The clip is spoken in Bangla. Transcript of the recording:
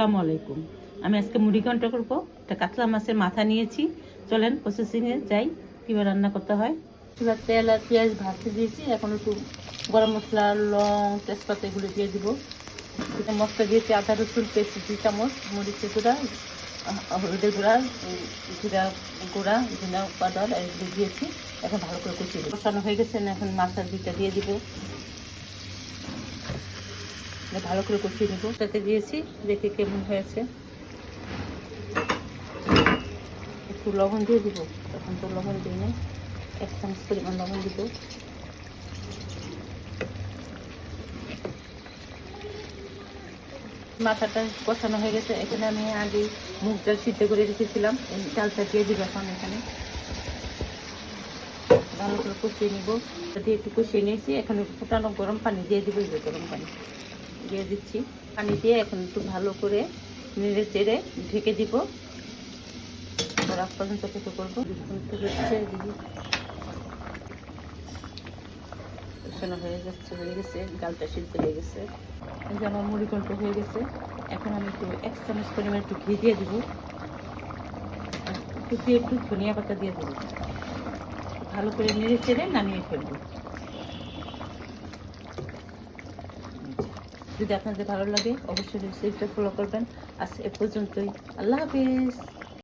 আসসালামু আলাইকুম। আমি আজকে মুড়ি করব। একটা কাতলা মাছের মাথা নিয়েছি। চলেন প্রসেসিংয়ে যাই, কীভাবে রান্না করতে হয়। এবার তেল আর পেঁয়াজ ভাজতে দিয়েছি। এখন একটু গরম মশলা, লং তেজপাতা এগুলো দিয়ে দিব। এটা মশলা দিয়েছি আদা, রসুন পেস্ট দুই চামচ, মরিচের গুঁড়া, হলুদের গুঁড়া জিরা গুঁড়া, ধনিয়া পাউডার, এগুলো দিয়েছি। এখন ভালো করে দেবো কষানো হয়ে গেছে। এখন মাথার দুইটা দিয়ে দিব। ভালো করে কষিয়ে নেব। তাতে দিয়েছি, দেখে কেমন হয়েছে। একটু লবণ দিয়ে দিব। তখন তো লবণ দিই না এক চামচ পরিমাণ লবণ দিব। মাথাটা কষানো হয়ে গেছে। এখানে আমি আগে মুগ ডাল সিদ্ধ করে রেখেছিলাম। এই ডালটা দিয়ে দিব এখন এখানে। ভালো করে কষিয়ে নিব। দিয়ে একটু কষিয়ে নিয়েছি। এখানে ফুটানো গরম পানি দিয়ে দিব গরম পানি। দিয়ে দিচ্ছি। পানি দিয়ে এখন একটু ভালো করে নেড়ে চেড়ে ঢেকে দিব। রাত পর্যন্ত থেকে করব। কষানো হয়ে যাচ্ছে, হয়ে গেছে। ডালটা সিদ্ধ হয়ে গেছে। এই যে আমার মুড়ি কন্ট হয়ে গেছে। এখন আমি একটু এক চামচ পরিমাণ একটু ঘি দিয়ে দিব। একটু একটু ধনিয়া পাতা দিয়ে দেবো। ভালো করে নেড়ে চেড়ে নামিয়ে ফেলব। যদি আপনাদের ভালো লাগে অবশ্যই ফলো করবেন। আজ এ পর্যন্তই। আল্লাহ হাফিজ।